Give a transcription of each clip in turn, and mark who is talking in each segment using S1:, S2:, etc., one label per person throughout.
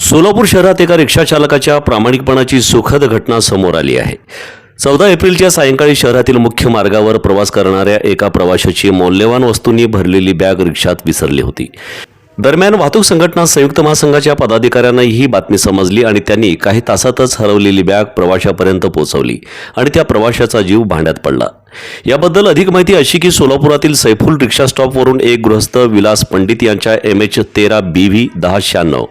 S1: सोलापूर शहरात एका रिक्षा चालकाच्या प्रामाणिकपणाची सुखद घटना समोर आली आहे. चौदा एप्रिलच्या सायंकाळी शहरातील मुख्य मार्गावर प्रवास करणाऱ्या एका प्रवाशाची मौल्यवान वस्तूंनी भरलेली बॅग रिक्षात विसरली होती. दरम्यान वाहतूक संघटना संयुक्त महासंघाच्या पदाधिकाऱ्यांना ही बातमी समजली आणि त्यांनी काही तासातच हरवलेली बॅग प्रवाशापर्यंत पोहोचवली आणि त्या प्रवाशाचा जीव भांड्यात पडला. याबद्दल अधिक माहिती अशी की सोलापुरातील सैफुल रिक्षा स्टॉपवरून एक गृहस्थ विलास पंडित यांच्या एम एच तेरा बी व्ही दहा शहाण्णव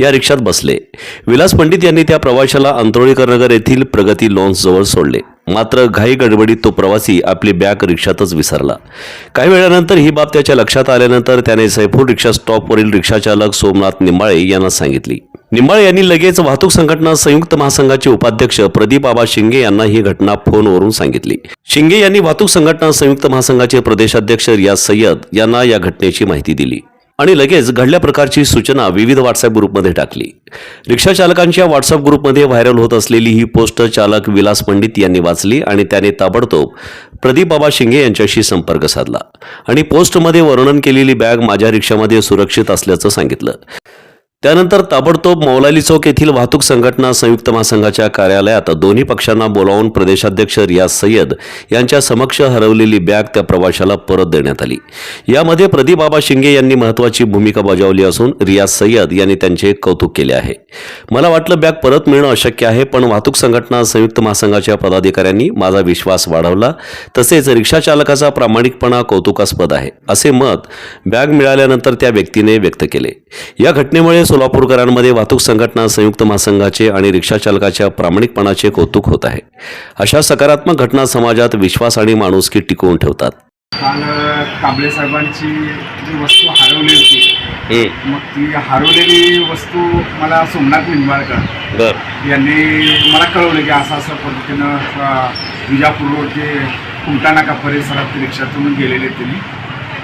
S1: या रिक्षात बसले. विलास पंडित यांनी त्या प्रवाशाला अंतरोळीकर नगर येथील प्रगती लॉन्सजवळ सोडले. मात्र घाई गडबडीत तो प्रवासी आपली बॅग रिक्षातच विसरला. काही वेळानंतर ही बाब त्याच्या लक्षात आल्यानंतर त्याने सैफूर रिक्षा स्टॉपवरील रिक्षाचालक सोमनाथ निंबाळे यांना सांगितली. निंबाळे यांनी लगेच वाहतूक संघटना संयुक्त महासंघाचे उपाध्यक्ष प्रदीप बाबा शिंगे यांना ही घटना फोनवरून सांगितली. शिंगे यांनी वाहतूक संघटना संयुक्त महासंघाचे प्रदेशाध्यक्ष रियाज सय्यद यांना या घटनेची माहिती दिली. आणि लगेच घडल्या प्रकारची सूचना विविध व्हॉट्सअप ग्रुपमध्ये टाकली. रिक्षा चालकांच्या व्हॉट्सअप ग्रुपमध्ये व्हायरल होत असलेली ही पोस्ट चालक विलास पंडित यांनी वाचली आणि त्याने ताबडतोब प्रदीप बाबा शिंगे यांच्याशी संपर्क साधला आणि पोस्टमध्ये वर्णन केलेली बॅग माझ्या रिक्षामध्ये सुरक्षित असल्याचं सांगितलं. त्यानंतर ताबडतोब मौलाली चौक येथील वाहतूक संघटना संयुक्त महासंघाच्या कार्यालयात दोन्ही पक्षांना बोलावून प्रदेशाध्यक्ष रियाज सय्यद यांच्या समक्ष हरवलेली बॅग त्या प्रवाशाला परत देण्यात आली. यामध्ये प्रदीपबाबा शिंगे यांनी महत्वाची भूमिका बजावली असून रियाज सय्यद यांनी त्यांचे कौतुक केले आहे. मला वाटलं बॅग परत मिळणं अशक्य आहे पण वाहतूक संघटना संयुक्त महासंघाच्या पदाधिकाऱ्यांनी माझा विश्वास वाढवला. तसेच रिक्षा चालकाचा प्रामाणिकपणा कौतुकास्पद आहे असे मत बॅग मिळाल्यानंतर त्या व्यक्तीने व्यक्त केले. या घटनेमुळे सोलापूरकरांमध्ये वाहतूक संघटना संयुक्त महासंघाचे आणि रिक्षा चालकाच्या प्रामाणिकपणाचे कौतुक होत आहे. अशा सकारात्मक घटना समाजात विश्वास आणि माणुसकी टिकवून ठेवतात.
S2: काल कांबळे साहेबांची जी वस्तू हरवली होती मग ती हरवलेली वस्तू मला सोमनाथ निंबाळकर यांनी मला कळवलं की असं असं पद्धतीनं अ, विजापूर रोड ते कुमटा नाका परिसरात रिक्षातून गेलेले त्यांनी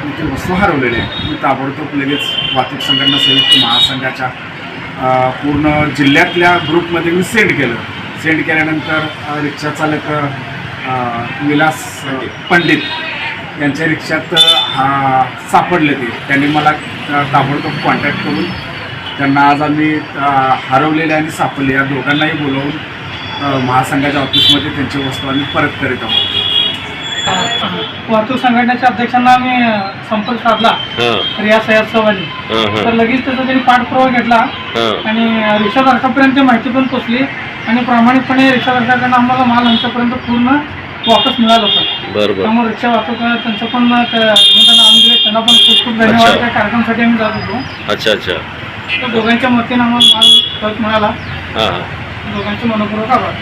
S2: आणि ती वस्तू हरवलेले मी ताबडतोब लगेच वाहतूक संघटना संयुक्त महासंघाच्या पूर्ण जिल्ह्यातल्या ग्रुपमध्ये मी सेंड केलं. सेंड केल्यानंतर रिक्षा चालक विलास पंडित यांच्या रिक्षात हा सापडले ते. त्यांनी मला ताबडतोब कॉन्टॅक्ट करून त्यांना आज आम्ही हरवलेले आणि सापडले. या दोघांनाही बोलावून महासंघाच्या ऑफिसमध्ये त्यांची वस्तू आम्ही परत करीत आहोत.
S3: वाहतूक संघटनेच्या अध्यक्षांना आम्ही संपर्क साधला. रिया सय्यद चव्हाणी तर लगेच त्याचा त्यांनी पाठपुरावा घेतला. आणि अ, रिक्षाधारकापर्यंत ती माहिती पण पोचली. आणि प्रामाणिकपणे रिक्षाधारकांना आम्हाला माल आमच्यापर्यंत पूर्ण वापस मिळाला होता. त्यामुळे रिक्षा वाहतूक त्यांचं पण आणून दिले. त्यांना पण खूप खूप धन्यवाद. त्या कार्यक्रमासाठी आम्ही जात होतो.
S1: अच्छा अच्छा.
S3: दोघांच्या मतीने आम्हाला माल परत मिळाला. दोघांचे मनपूर्वक आभार.